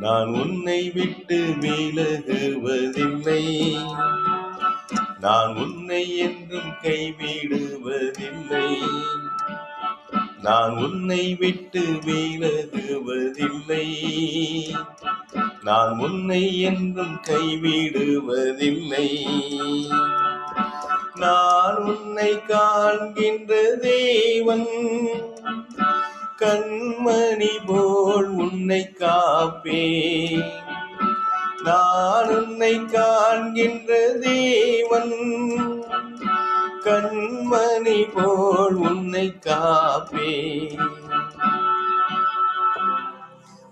நான் உன்னை விட்டு விலகுவதில்லை. நான் உன்னை என்றும் கைவிடுவதில்லை. நான் உன்னை விட்டு விலகுவதில்லை. நான் உன்னை என்றும் கைவிடுவதில்லை. நான் உன்னை காண்கின்ற தேவன். கண்மணி போல் உன்னை காப்பே நான் உன்னை காண்கின்ற தேவன். கண்மணி போல் உன்னை காப்பே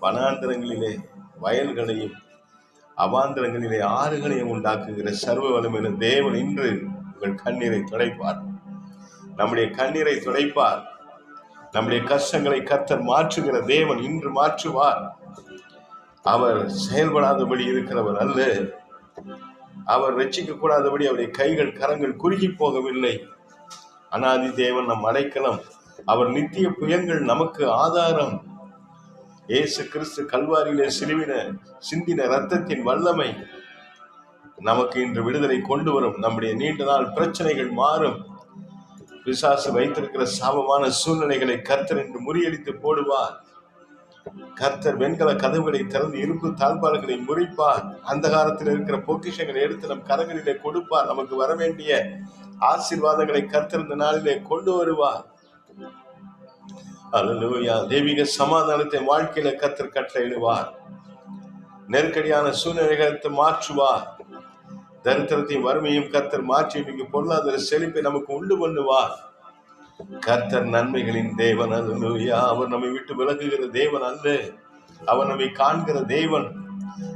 வனாந்திரங்களிலே வயல்களையும் அவாந்திரங்களிலே ஆறுகளையும் உண்டாக்குகிற சர்வ வலிமையில தேவன் இன்று உங்கள் கண்ணீரை துடைப்பார். நம்முடைய கண்ணீரை துடைப்பார். நம்முடைய கஷ்டங்களை கத்தர் மாற்றுகிற தேவன் இன்று மாற்றுவார். அவர் செயல்படாதபடி இருக்கிறவர் அல்ல. அவர் ரட்சிக்க கூடாதபடி அவருடைய கைகள் கரங்கள் குறுகி போகவில்லை. அனாதி தேவன் நம் அடைக்கலம். அவர் நித்திய புயங்கள் நமக்கு ஆதாரம். இயேசு கிறிஸ்து கல்வாரியிலே சிலுவின சிந்தின ரத்தத்தின் வல்லமை நமக்கு இன்று விடுதலை கொண்டு வரும். நம்முடைய நீண்ட நாள் பிரச்சனைகள் மாறும். பிசாசு வைத்திருக்கிற சாபமான சூழ்நிலைகளை கர்த்தர் என்று முறியடித்து போடுவார். கர்த்தர் வெண்கல கதவுகளை திறந்து இரும்பு தாழ்பாடுகளை முறிப்பார். அந்தகாரத்தில் இருக்கிற பொக்கிஷங்களை எடுத்து நம் கரங்களிலே கொடுப்பார். நமக்கு வர வேண்டிய ஆசீர்வாதங்களை கர்த்தர் இந்த நாளிலே கொண்டு வருவார். அல்லேலூயா தெய்வீக சமாதானத்தை வாழ்க்கையில கர்த்தர் கட்டளையிடுவார். நெருக்கடியான சூழ்நிலைகளை மாற்றுவார். தரித்திரத்தையும் வறுமையும் கர்த்தர் மாற்றி நீங்க பொருளாதார செழிப்பை நமக்கு உண்டு பண்ணுவார். கர்த்தர் நன்மைகளின் தேவன் அல்லேலூயா அவர் நம்மை விட்டு விலகுகிற தேவன் அல்ல. அவர் நம்மை காண்கிற தேவன்.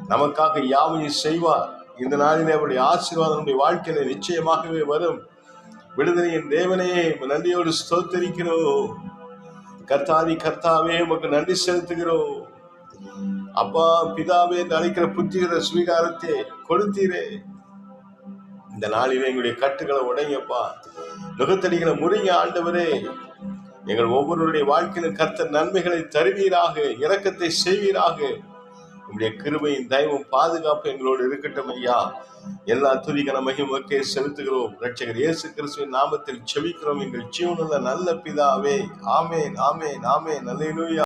நமக்காக யாவையும் செய்வார். இந்த நாளிலே அவருடைய ஆசீர்வாதம் நம்முடைய வாழ்க்கையில நிச்சயமாகவே வரும். விடுதலையின் தேவனே நன்றியோடு ஸ்தோத்தரிக்கிறோம். கர்த்தாதி கர்த்தாவே உமக்கு நன்றி செலுத்துகிறோம். அப்பா பிதாவே என்று அழைக்கிற புத்திர சுவீகாரத்தை கொடுத்தீரே. இந்த நாளிலே எங்களுடைய கட்டுகளை உடையப்பா நுகத்தடிகளை முறிங்க ஆண்டவரே. எங்கள் ஒவ்வொருவருடைய வாழ்க்கையிலும் கர்த்த நன்மைகளை தருவீராக இரக்கத்தை செய்வீராக. உங்களுடைய கிருபையும் தயவும் பாதுகாப்பு எங்களோடு இருக்கட்டும் ஐயா. எல்லா துதிகன மகிமக்கே செலுத்துகிறோம். ரட்சகர் இயேசு கிறிஸ்துவின் நாமத்தில் செவிக்கிறோம் எங்கள் ஜீவனுள்ள நல்ல பிதாவே. ஆமேன் ஆமேன் ஆமேன். நல்ல